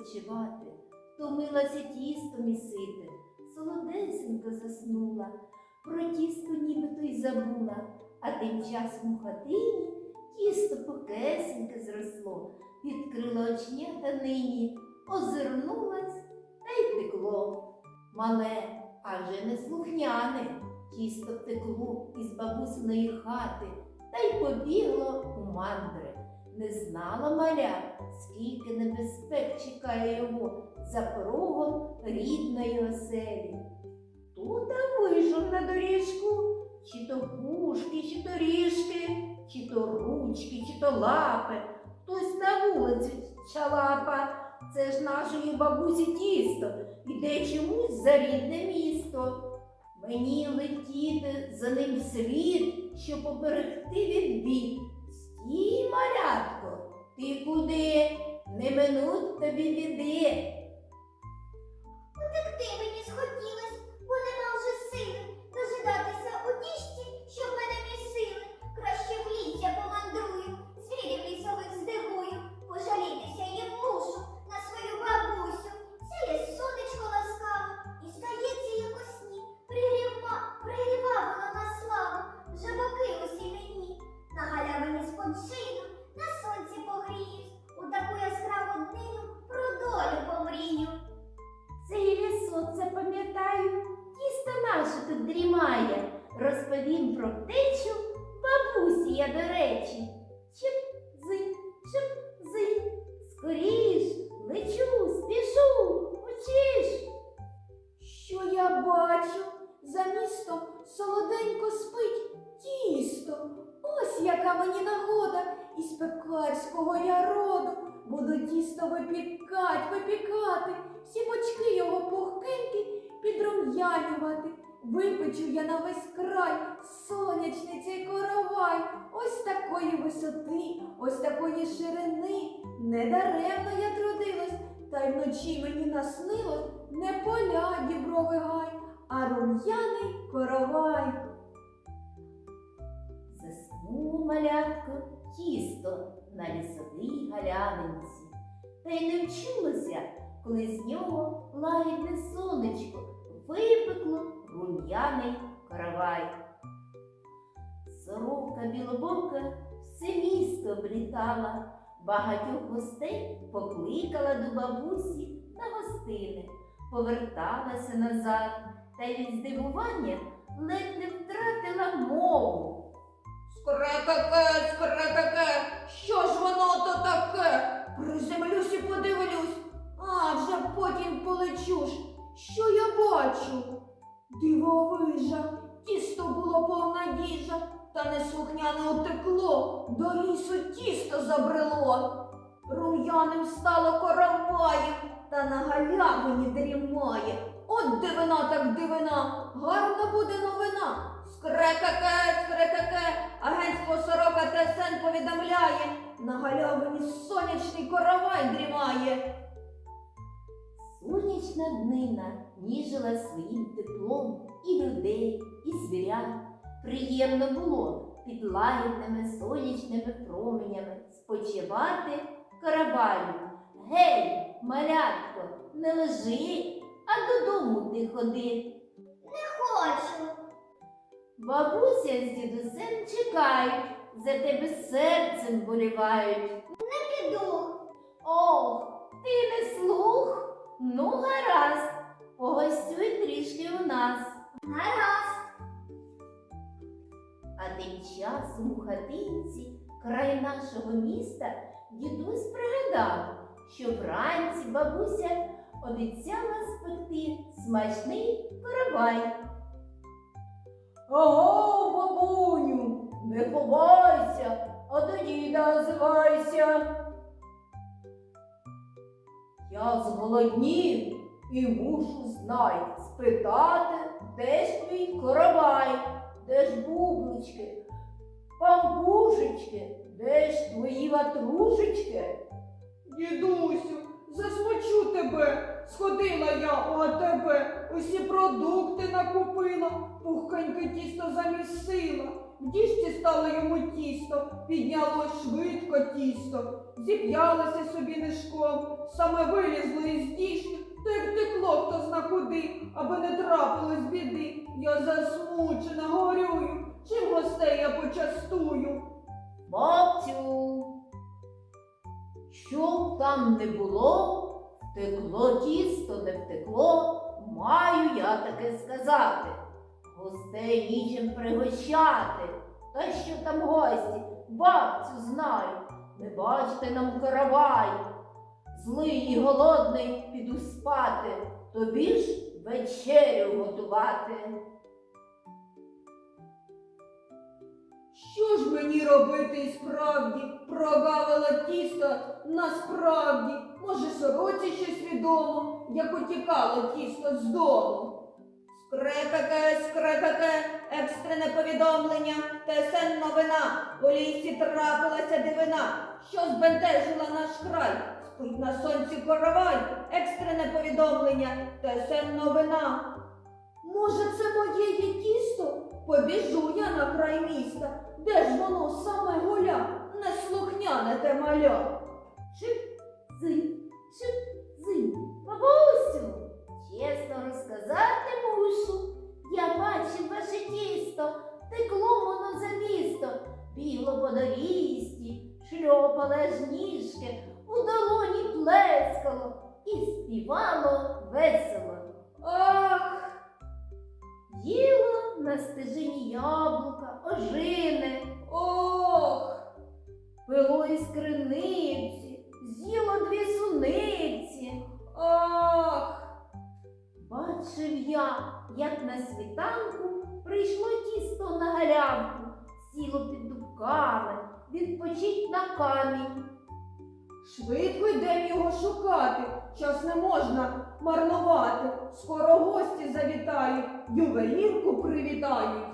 відпочивати, втомилася тісто місити, солодесенько заснула, про тісто нібито й забула, а тим часом у хатині тісто покесеньке зросло, відкрила очнята нині, озирнулась та й втекло. Мале, адже не слухняне, тісто втекло із бабусиної хати та й побігло у мандри. Не знала маля, скільки небезпек чекає його за порогом рідної оселі. Тут вийшов на доріжку, чи то пушки, чи то ріжки, чи то ручки, чи то лапи. Хтось на вулицю чалапа. Це ж нашої бабусі тісто, іде чомусь за рідне місто. Мені летіти за ним слід, щоб поберегти від бід. Стій, малятко, ти куди? Не минуть тобі біди. Утекти мені яка мені нагода із пекарського я роду. Буду тісто випікать, випікати, всі бочки його пухкенькі підрум'янювати. Випечу я на весь край сонячний цей коровай, ось такої висоти, ось такої ширини. Недаремно я трудилась, та й вночі мені наснилось не поля діброви гай, а рум'яний коровай. Малятко тісто на лісовій галявинці. Та й не вчулося, коли з нього лагідне сонечко випекло рум'яний каравай. Сорока білобока все місто облітала, багатьох гостей покликала до бабусі на гостини, поверталася назад та й від здивування ледь не втратила мову. Скрекаке, скрекаке, що ж воно то таке? Приземлюсь і подивлюсь, а вже потім полечу ж. Що я бачу? Дивовижа, тісто було повна їжа, та неслухняне утекло, до лісу тісто забрело. Рум'яним стало короваєм, та на галявині дрімає. От дивина так дивина, гарна буде новина. Скрекаке, скрекаке, агентство сорока ТСН повідомляє, на галявині сонячний коровай дрімає. Сонячна днина ніжила своїм теплом і людей, і звірят. Приємно було під лагідними сонячними променями спочивати в каравані. Гей, малятко, не лежи, а додому ти ходи. Не хочу. Бабуся з дідусем чекають, за тебе серцем болівають. Не піду. Ох, ти не слух? Ну, гаразд, погостюй трішки у нас. Гаразд. А тим часом у хатинці, край нашого міста, дідусь пригадав, що вранці бабуся обіцяла спекти смачний каравай. Ого, бабуню, не ховайся, а до діда озивайся. Я зголоднів і мушу знай спитати, де ж твій коровай, де ж бублички, пампушечки, де ж твої ватрушечки? Дідусю, засмочу тебе, сходила я у АТБ, усі продукти накупила, пухкеньке тісто замісила. В діжці стало йому тісто, піднялось швидко тісто, зіп'ялося собі нишком, саме вилізло із діжки, та й втекло хто зна куди, аби не трапилось біди. Я засмучена, горюю, чим гостей я почастую. Бабцю, щоб там не було, втекло тісто, не втекло, маю я таке сказати. Гостей нічим пригощати. Та що там гості, бабцю знаю, не бачте нам каравай. Злий і голодний піду спати, тобі ж вечерю готувати. Що ж мені робити і справді? Прогавила тісто насправді. Може, сороці щось відомо, як утікало тісто з дому. Скрекаке, скрекаке, екстрене повідомлення, ТСН новина. У лісі трапилася дивина, що збентежила наш край. Спить на сонці коровай, екстрене повідомлення, ТСН новина. Може, це моє є тісто? Побіжу я на край міста, де ж воно саме гуля, неслухняне те маля. Шип, зинь, шип, зинь. Бабусю, чесно розказати мушу. Я бачив ваше тісто, текло воно за місто, бігло по дорісті, шльопало аж ніжки, у долоні плескало і співало весело. Їло на стежині яблука, ожини, ох, пило із криниці, з'їло дві суниці. ах, Бачив я, як на світанку прийшло тісто на галявку, сіло під дубками, відпочить на камінь. Швидко йдемо його шукати, час не можна марнувати. Скоро гості завітають, ювелірку привітають.